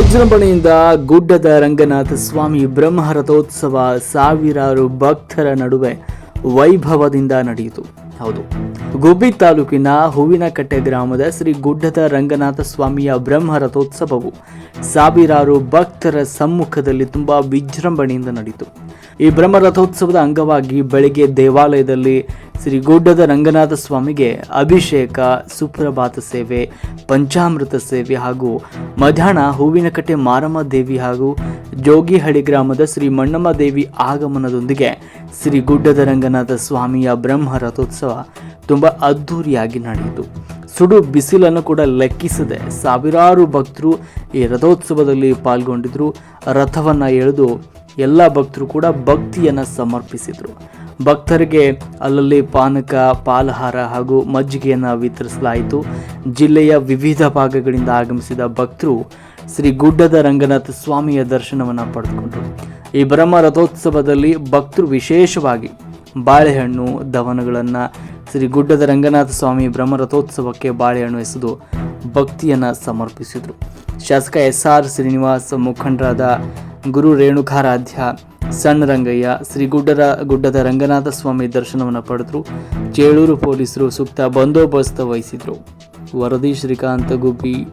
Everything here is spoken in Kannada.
ವಿಜೃಂಭಣೆಯಿಂದ ಗುಡ್ಡದ ರಂಗನಾಥ ಸ್ವಾಮಿ ಬ್ರಹ್ಮ ರಥೋತ್ಸವ ಸಾವಿರಾರು ಭಕ್ತರ ನಡುವೆ ವೈಭವದಿಂದ ನಡೆಯಿತು. ಹೌದು. ಗುಬ್ಬಿ ತಾಲೂಕಿನ ಹೂವಿನಕಟ್ಟೆ ಗ್ರಾಮದ ಶ್ರೀ ಗುಡ್ಡದ ರಂಗನಾಥ ಸ್ವಾಮಿಯ ಬ್ರಹ್ಮ ರಥೋತ್ಸವವು ಸಾವಿರಾರು ಭಕ್ತರ ಸಮ್ಮುಖದಲ್ಲಿ ತುಂಬಾ ವಿಜೃಂಭಣೆಯಿಂದ ನಡೆಯಿತು. ಈ ಬ್ರಹ್ಮ ರಥೋತ್ಸವದ ಅಂಗವಾಗಿ ಬೆಳಗ್ಗೆ ದೇವಾಲಯದಲ್ಲಿ ಶ್ರೀ ಗುಡ್ಡದ ರಂಗನಾಥ ಸ್ವಾಮಿಗೆ ಅಭಿಷೇಕ, ಸುಪ್ರಭಾತ ಸೇವೆ, ಪಂಚಾಮೃತ ಸೇವೆ ಹಾಗೂ ಮಧ್ಯಾಹ್ನ ಹೂವಿನಕಟ್ಟೆ ಮಾರಮ್ಮ ದೇವಿ ಹಾಗೂ ಜೋಗಿಹಳ್ಳಿ ಗ್ರಾಮದ ಶ್ರೀ ಮಣ್ಣಮ್ಮ ದೇವಿ ಆಗಮನದೊಂದಿಗೆ ಶ್ರೀ ಗುಡ್ಡದ ರಂಗನಾಥ ಸ್ವಾಮಿಯ ಬ್ರಹ್ಮ ರಥೋತ್ಸವ ತುಂಬ ಅದ್ಧೂರಿಯಾಗಿ ನಡೆಯಿತು. ಸುಡು ಬಿಸಿಲನ್ನು ಕೂಡ ಲೆಕ್ಕಿಸದೆ ಸಾವಿರಾರು ಭಕ್ತರು ಈ ರಥೋತ್ಸವದಲ್ಲಿ ಪಾಲ್ಗೊಂಡಿದ್ದರು. ರಥವನ್ನು ಎಳೆದು ಎಲ್ಲ ಭಕ್ತರು ಕೂಡ ಭಕ್ತಿಯನ್ನು ಸಮರ್ಪಿಸಿದರು. ಭಕ್ತರಿಗೆ ಅಲ್ಲಲ್ಲಿ ಪಾನಕ, ಪಾಲಹಾರ ಹಾಗೂ ಮಜ್ಜಿಗೆಯನ್ನು ವಿತರಿಸಲಾಯಿತು. ಜಿಲ್ಲೆಯ ವಿವಿಧ ಭಾಗಗಳಿಂದ ಆಗಮಿಸಿದ ಭಕ್ತರು ಶ್ರೀ ಗುಡ್ಡದ ರಂಗನಾಥ ಸ್ವಾಮಿಯ ದರ್ಶನವನ್ನು ಪಡೆದುಕೊಂಡರು. ಈ ಬ್ರಹ್ಮ ರಥೋತ್ಸವದಲ್ಲಿ ಭಕ್ತರು ವಿಶೇಷವಾಗಿ ಬಾಳೆಹಣ್ಣು ದವನಗಳನ್ನು ಶ್ರೀ ಗುಡ್ಡದ ರಂಗನಾಥ ಸ್ವಾಮಿ ಬ್ರಹ್ಮ ರಥೋತ್ಸವಕ್ಕೆ ಬಾಳೆಹಣ್ಣು ಎಸೆದು ಭಕ್ತಿಯನ್ನು ಸಮರ್ಪಿಸಿದರು. ಶಾಸಕ ಎಸ್ ಆರ್ ಶ್ರೀನಿವಾಸ್ ಮುಖಂಡರಾದ ಗುರು ರೇಣುಕಾರಾಧ್ಯ ಸಣ್ಣ ರಂಗಯ್ಯ, ಶ್ರೀ ಗುಡ್ಡರ, ಗುಡ್ಡದ ರಂಗನಾಥ ಸ್ವಾಮಿ ದರ್ಶನವನ್ನು ಪಡೆದರು. ಚೇಳೂರು ಪೊಲೀಸರು ಸೂಕ್ತ ಬಂದೋಬಸ್ತ್ ವಹಿಸಿದರು. ವರದಿ ಶ್ರೀಕಾಂತ ಗುಬ್ಬಿ.